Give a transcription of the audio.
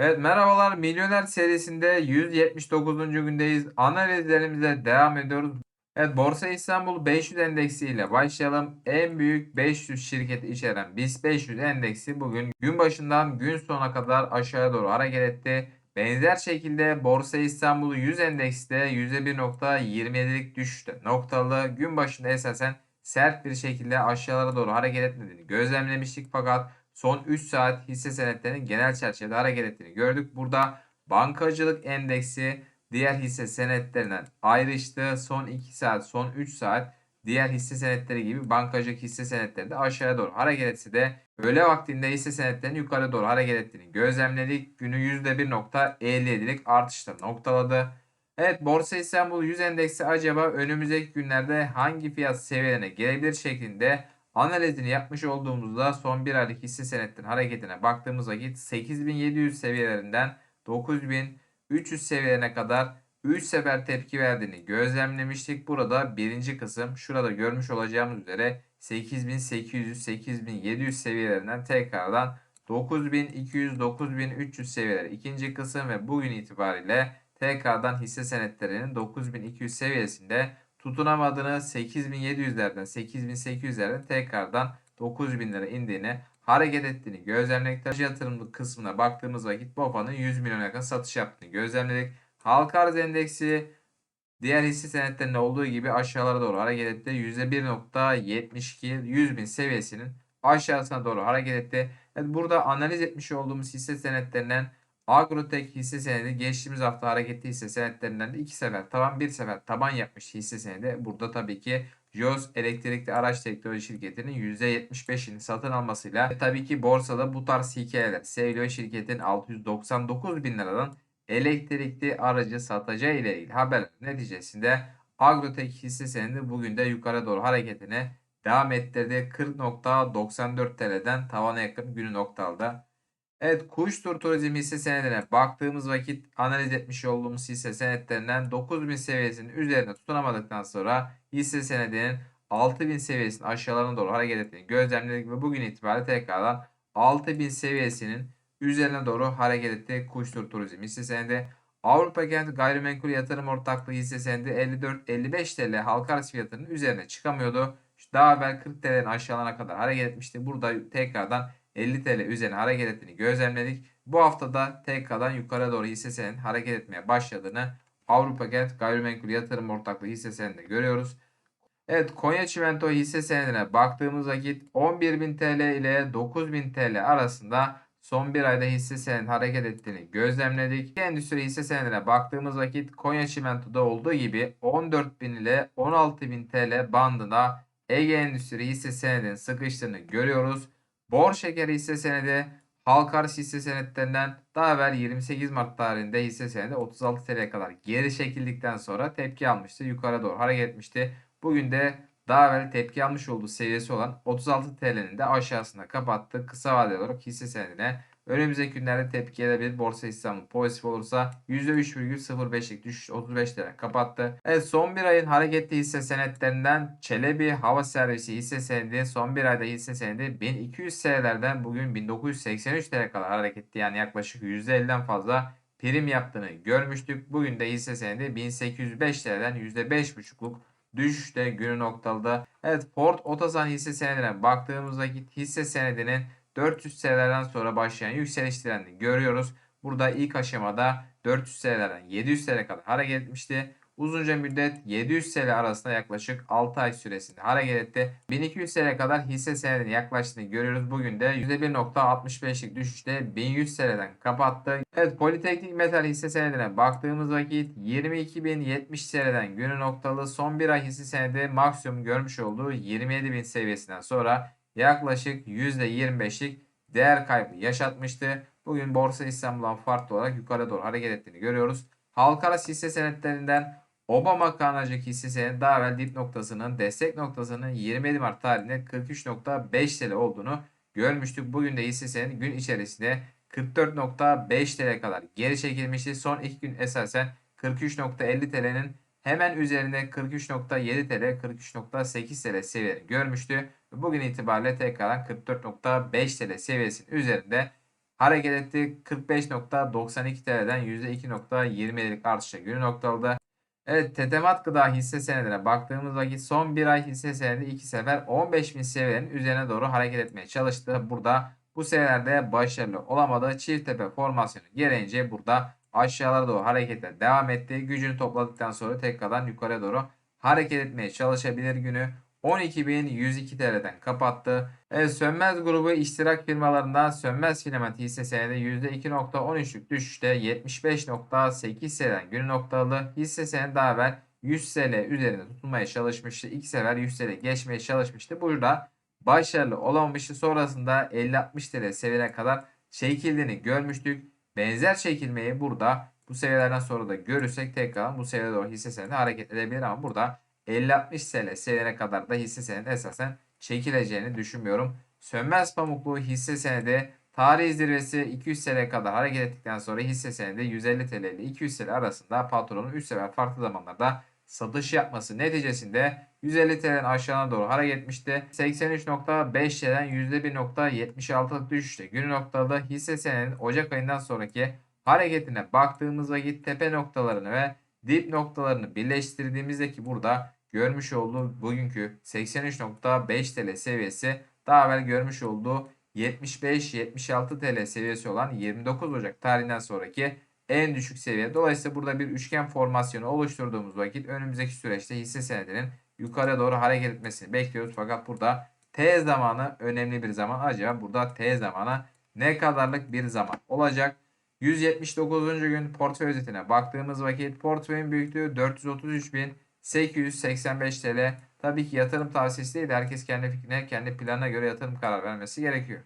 Evet merhabalar Milyoner serisinde 179. gündeyiz. Analizlerimize devam ediyoruz. Evet Borsa İstanbul 500 endeksi ile başlayalım. En büyük 500 şirketi içeren BIST 500 endeksi bugün gün başından gün sonuna kadar aşağıya doğru hareket etti. Benzer şekilde Borsa İstanbul 100 endeksi de %1.27'lik düşüşte noktalı. Gün başında esasen sert bir şekilde aşağılara doğru hareket etmediğini gözlemlemiştik fakat son 3 saat hisse senetlerinin genel çerçevede hareket ettiğini gördük. Burada bankacılık endeksi diğer hisse senetlerinden ayrıştı. Son 2 saat, son 3 saat diğer hisse senetleri gibi bankacılık hisse senetleri de aşağıya doğru hareket etse de öğle vaktinde hisse senetlerinin yukarı doğru hareket ettiğini gözlemledik. Günü %1.57'lik artışla noktaladı. Evet Borsa İstanbul 100 endeksi acaba önümüzdeki günlerde hangi fiyat seviyelerine gelebilir şeklinde analizini yapmış olduğumuzda son bir aylık hisse senetlerin hareketine baktığımız vakit 8700 seviyelerinden 9300 seviyelerine kadar 3 sefer tepki verdiğini gözlemlemiştik. Burada birinci kısım şurada görmüş olacağımız üzere 8800-8700 seviyelerinden tekrardan 9200-9300 seviyeleri ikinci kısım ve bugün itibariyle tekrardan hisse senetlerinin 9200 seviyesinde tutunamadığını 8700'lerden 8800'lerden tekrardan 9000'lere indiğini hareket ettiğini gözlemledik. Yatırımlık kısmına baktığımız vakit BOFA'nın 100 milyon yakın satış yaptığını gözlemledik. Halka arz endeksi diğer hisse senetlerinde olduğu gibi aşağılara doğru hareket etti. %1.72 100 bin seviyesinin aşağısına doğru hareket etti. Evet, burada analiz etmiş olduğumuz hisse senetlerinden Agrotek hisse senedi geçtiğimiz hafta hareketli hisse senetlerinden de iki sefer taban bir sefer taban yapmış hisse senedi. Burada tabii ki JOS elektrikli araç teknoloji şirketinin %75'ini satın almasıyla ve tabii ki borsada bu tarz hikayeler seviliyor. Şirketin 699 bin liradan elektrikli aracı satacağı ile ilgili haber neticesinde Agrotek hisse senedi bugün de yukarı doğru hareketine devam ettirdi. 40.94 TL'den tavana yakın günü noktaldı. Evet Kuştur Turizm hisse senedine baktığımız vakit analiz etmiş olduğumuz hisse senetlerinden 9000 seviyesinin üzerine tutunamadıktan sonra hisse senedinin 6000 seviyesinin aşağılarına doğru hareket ettiğini gözlemledik ve bugün itibariyle tekrardan 6000 seviyesinin üzerine doğru hareket etti Kuştur Turizm hisse senedi. Avrupa Kent Gayrimenkul Yatırım Ortaklığı hisse senedi 54-55 TL halka arz fiyatının üzerine çıkamıyordu. Daha evvel 40 TL'nin aşağılarına kadar hareket etmişti. Burada tekrardan 50 TL üzerine hareket ettiğini gözlemledik. Bu haftada tekrardan yukarı doğru hisse senedinin hareket etmeye başladığını Avrupa Kent Gayrimenkul Yatırım Ortaklığı hisse senedinde görüyoruz. Evet Konya Çimento hisse senedine baktığımız vakit 11.000 TL ile 9.000 TL arasında son bir ayda hisse senedi hareket ettiğini gözlemledik. Endüstri hisse senedine baktığımız vakit Konya Çimento'da olduğu gibi 14.000 ile 16.000 TL bandına Ege Endüstri hisse senedinin sıkıştığını görüyoruz. Bor şekeri hisse senedi halka arz hisse senetlerinden daha evvel 28 Mart tarihinde hisse senedi 36 TL'ye kadar geri çekildikten sonra tepki almıştı. Yukarı doğru hareket etmişti. Bugün de daha evvel tepki almış olduğu seviyesi olan 36 TL'nin de aşağısına kapattı. Kısa vadeli olarak hisse senedine önümüzdeki günlerde tepki edebilir. Borsa İstanbul pozitif olursa %3,05'lik düşüş 35 TL kapattı. Evet son bir ayın hareketli hisse senetlerinden Çelebi Hava Servisi hisse senedi son bir ayda hisse senedi 1200 TL'lerden bugün 1983 TL kadar hareketli yani yaklaşık %50'den fazla prim yaptığını görmüştük. Bugün de hisse senedi 1805 TL'den %5,5'luk düşüşte günü noktalıda. Evet Ford Otosan hisse senedine baktığımız vakit hisse senedinin 400 TL'lerden sonra başlayan yükseliş trendini görüyoruz. Burada ilk aşamada 400 TL'lerden 700 TL kadar hareket etmişti. Uzunca müddet 700 TL arasında yaklaşık 6 ay süresinde hareket etti. 1200 TL kadar hisse senedine yaklaştığını görüyoruz. Bugün de %1.65'lik düşüşte 1100 TL'den kapattı. Evet Politeknik Metal hisse senedine baktığımız vakit 22.070 TL'den günü noktalı son bir ay hisse senedi maksimum görmüş olduğu 27.000 seviyesinden sonra yaklaşık %25'lik değer kaybı yaşatmıştı. Bugün Borsa İstanbul'dan farklı olarak yukarı doğru hareket ettiğini görüyoruz. Halka arz hisse senetlerinden Obama Kanacık hisse senedi daha evvel dip noktasının destek noktasının 27 Mart tarihinde 43.5 TL olduğunu görmüştük. Bugün de hisse senedi gün içerisinde 44.5 TL kadar geri çekilmişti. Son iki gün esasen 43.50 TL'nin hemen üzerinde 43.7 TL 43.8 TL seviyeleri görmüştü. Bugün itibariyle tekrardan 44.5 TL seviyesinin üzerinde hareket etti. 45.92 TL'den %2.27'lik artışla günü noktaladı. Evet Tetemat Gıda hisse senedine baktığımız vakit son bir ay hisse senedi iki sefer 15.000 seviyenin üzerine doğru hareket etmeye çalıştı. Burada bu seviyelerde başarılı olamadı. Çift tepe formasyonu gereğince burada aşağılara doğru harekete devam etti. Gücünü topladıktan sonra tekrardan yukarıya doğru hareket etmeye çalışabilir günü. 12.102 TL'den kapattı. Evet, Sönmez grubu iştirak firmalarından Sönmez Filament hisse senedi %2.13'lük düşüşte 75.8 TL'den günü noktalı. Hisse senedi daha evvel 100 TL üzerinde tutulmaya çalışmıştı. İki sefer 100 TL geçmeye çalışmıştı. Burada başarılı olamamıştı. Sonrasında 50-60 TL seviyene kadar çekildiğini görmüştük. Benzer çekilmeyi burada bu seviyelerden sonra da görürsek tekrar bu seviyede doğru hisse senedi hareket edebilir ama burada 50-60 TL seviyene kadar da hisse senedi esasen çekileceğini düşünmüyorum. Sönmez pamuklu hisse senedi tarih zirvesi 200 TL kadar hareket ettikten sonra hisse senedi 150 TL ile 200 TL arasında patronun 3 sefer farklı zamanlarda satış yapması neticesinde 150 TL'den aşağına doğru hareket etmişti. 83.5 TL'den %1.76'lık düşüşte günü noktalı hisse senedinin Ocak ayından sonraki hareketine baktığımız vakit tepe noktalarını ve dip noktalarını birleştirdiğimizde ki burada görmüş olduğu bugünkü 83.5 TL seviyesi daha evvel görmüş olduğu 75-76 TL seviyesi olan 29 Ocak tarihinden sonraki en düşük seviye. Dolayısıyla burada bir üçgen formasyonu oluşturduğumuz vakit önümüzdeki süreçte hisse senedinin yukarı doğru hareket etmesini bekliyoruz. Fakat burada T zamanı önemli bir zaman. Acaba burada T zamanı ne kadarlık bir zaman olacak? 179. gün portföy özetine baktığımız vakit portföyün büyüklüğü 433.885 TL. Tabii ki yatırım tavsiyesi değil. Herkes kendi fikrine, kendi planına göre yatırım karar vermesi gerekiyor.